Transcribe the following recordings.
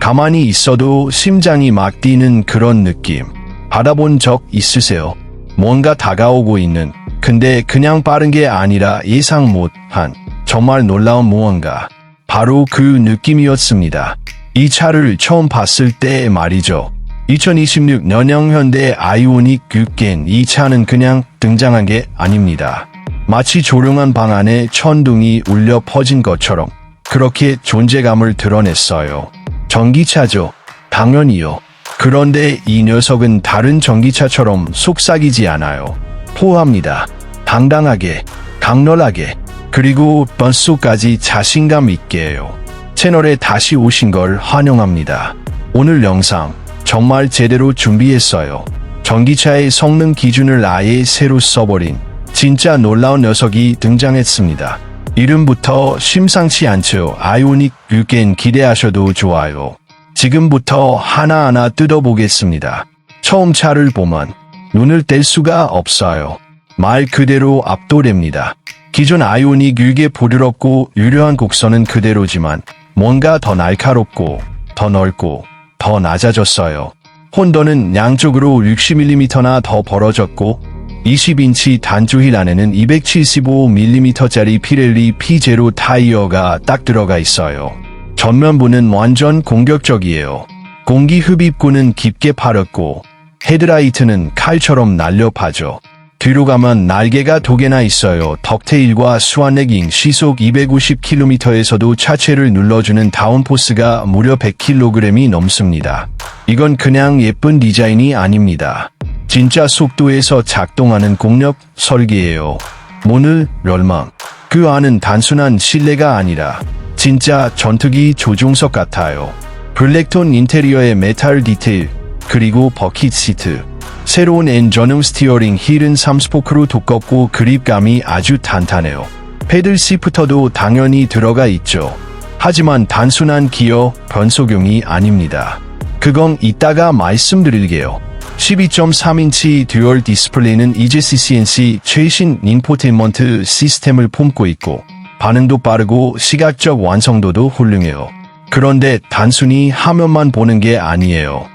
가만히 있어도 심장이 막 뛰는 그런 느낌. 받아본 적 있으세요? 뭔가 다가오고 있는, 근데 그냥 빠른 게 아니라 예상 못한, 정말 놀라운 무언가. 바로 그 느낌이었습니다. 이 차를 처음 봤을 때 말이죠. 2026 년형 현대 아이오닉 6겐 이 차는 그냥 등장한 게 아닙니다. 마치 조용한 방 안에 천둥이 울려 퍼진 것처럼 그렇게 존재감을 드러냈어요. 전기차죠. 당연히요. 그런데 이 녀석은 다른 전기차처럼 속삭이지 않아요. 포합니다. 당당하게, 강렬하게, 그리고 번수까지 자신감 있게 해요. 채널에 다시 오신 걸 환영합니다. 오늘 영상 정말 제대로 준비했어요. 전기차의 성능 기준을 아예 새로 써버린 진짜 놀라운 녀석이 등장했습니다. 이름부터 심상치 않죠. 아이오닉 6겐 기대하셔도 좋아요. 지금부터 하나하나 뜯어보겠습니다. 처음 차를 보면 눈을 뗄 수가 없어요. 말 그대로 압도됩니다. 기존 아이오닉 6의 부드럽고 유려한 곡선은 그대로지만 뭔가 더 날카롭고 더 넓고 더 낮아졌어요. 혼더는 양쪽으로 60mm나 더 벌어졌고 20인치 단조힐 안에는 275mm짜리 피렐리 P0 타이어가 딱 들어가 있어요. 전면부는 완전 공격적이에요. 공기 흡입구는 깊게 파렸고 헤드라이트는 칼처럼 날렵하죠. 뒤로 가면 날개가 두 개나 있어요. 덕테일과 스완레깅 시속 250km에서도 차체를 눌러주는 다운포스가 무려 100kg이 넘습니다. 이건 그냥 예쁜 디자인이 아닙니다. 진짜 속도에서 작동하는 공력 설계예요. 문을 열망. 그 안은 단순한 실내가 아니라 진짜 전투기 조종석 같아요. 블랙톤 인테리어의 메탈 디테일, 그리고 버킷 시트. 새로운 전용 스티어링 힐은 3스포크로 두껍고 그립감이 아주 탄탄해요. 패들 시프터도 당연히 들어가 있죠. 하지만 단순한 기어 변속용이 아닙니다. 그건 이따가 말씀드릴게요. 12.3인치 듀얼 디스플레이는 이제 CCNC 최신 인포테인먼트 시스템을 품고 있고 반응도 빠르고 시각적 완성도도 훌륭해요. 그런데 단순히 화면만 보는 게 아니에요.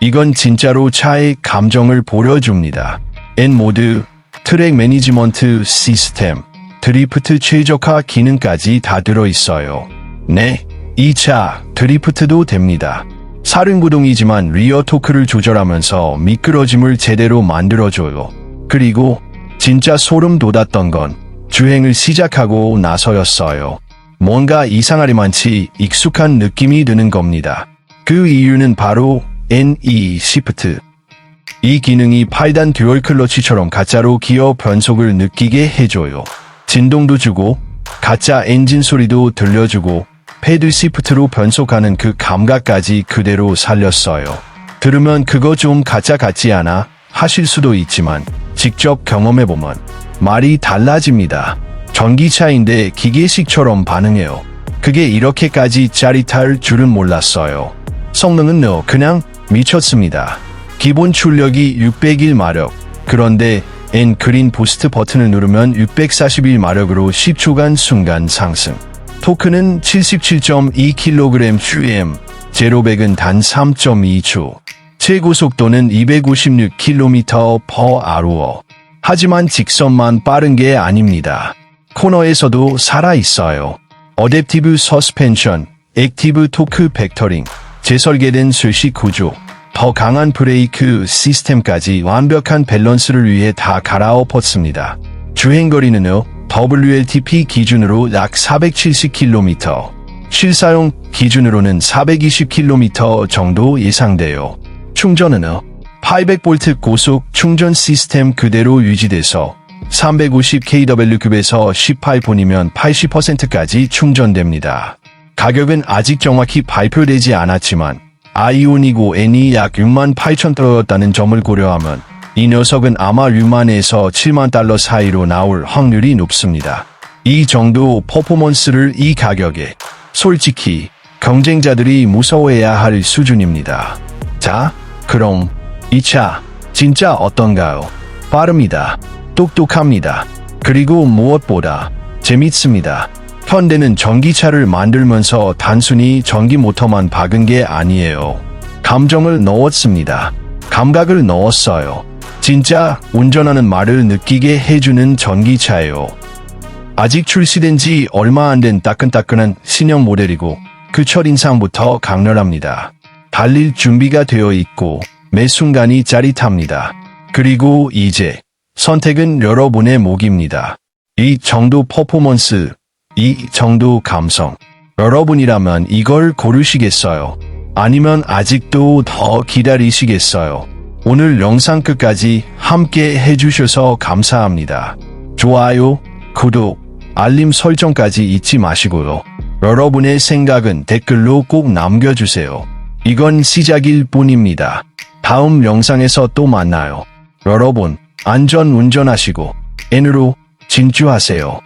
이건 진짜로 차의 감정을 보여줍니다. N 모드, 트랙 매니지먼트 시스템, 드리프트 최적화 기능까지 다 들어있어요. 네, 이차 드리프트도 됩니다. 사륜구동이지만 리어 토크를 조절하면서 미끄러짐을 제대로 만들어줘요. 그리고 진짜 소름 돋았던 건 주행을 시작하고 나서였어요. 뭔가 이상하리만치 익숙한 느낌이 드는 겁니다. 그 이유는 바로 NE 시프트. 이 기능이 8단 듀얼 클러치처럼 가짜로 기어 변속을 느끼게 해줘요. 진동도 주고 가짜 엔진 소리도 들려주고 패드 시프트로 변속하는 그 감각까지 그대로 살렸어요. 들으면 그거 좀 가짜 같지 않아 하실 수도 있지만 직접 경험해보면 말이 달라집니다. 전기차인데 기계식처럼 반응해요. 그게 이렇게까지 짜릿할 줄은 몰랐어요. 성능은 너 그냥 미쳤습니다. 기본 출력이 601마력. 그런데 N 그린 부스트 버튼을 누르면 641마력으로 10초간 순간 상승. 토크는 77.2kg QM, 제로백은 단 3.2초. 최고 속도는 256km per hour. 하지만 직선만 빠른 게 아닙니다. 코너에서도 살아 있어요. 어댑티브 서스펜션, 액티브 토크 벡터링, 재설계된 수식 구조, 더 강한 브레이크 시스템까지 완벽한 밸런스를 위해 다 갈아엎었습니다. 주행거리는요, WLTP 기준으로 약 470km, 실사용 기준으로는 420km 정도 예상돼요. 충전은요, 800V 고속 충전 시스템 그대로 유지돼서 350kW급에서 18분이면 80%까지 충전됩니다. 가격은 아직 정확히 발표되지 않았지만 아이오니고 N이 약 6만 8천 달러였다는 점을 고려하면 이 녀석은 아마 6만에서 7만 달러 사이로 나올 확률이 높습니다. 이 정도 퍼포먼스를 이 가격에 솔직히 경쟁자들이 무서워해야 할 수준입니다. 자, 그럼 이 차 진짜 어떤가요? 빠릅니다. 똑똑합니다. 그리고 무엇보다 재밌습니다. 현대는 전기차를 만들면서 단순히 전기 모터만 박은 게 아니에요. 감정을 넣었습니다. 감각을 넣었어요. 진짜 운전하는 말을 느끼게 해주는 전기차예요. 아직 출시된 지 얼마 안 된 따끈따끈한 신형 모델이고 그 첫인상부터 강렬합니다. 달릴 준비가 되어 있고 매 순간이 짜릿합니다. 그리고 이제 선택은 여러분의 목입니다. 이 정도 퍼포먼스, 이 정도 감성. 여러분이라면 이걸 고르시겠어요? 아니면 아직도 더 기다리시겠어요? 오늘 영상 끝까지 함께 해주셔서 감사합니다. 좋아요, 구독, 알림 설정까지 잊지 마시고요. 여러분의 생각은 댓글로 꼭 남겨주세요. 이건 시작일 뿐입니다. 다음 영상에서 또 만나요. 여러분, 안전 운전하시고 N으로 진주하세요.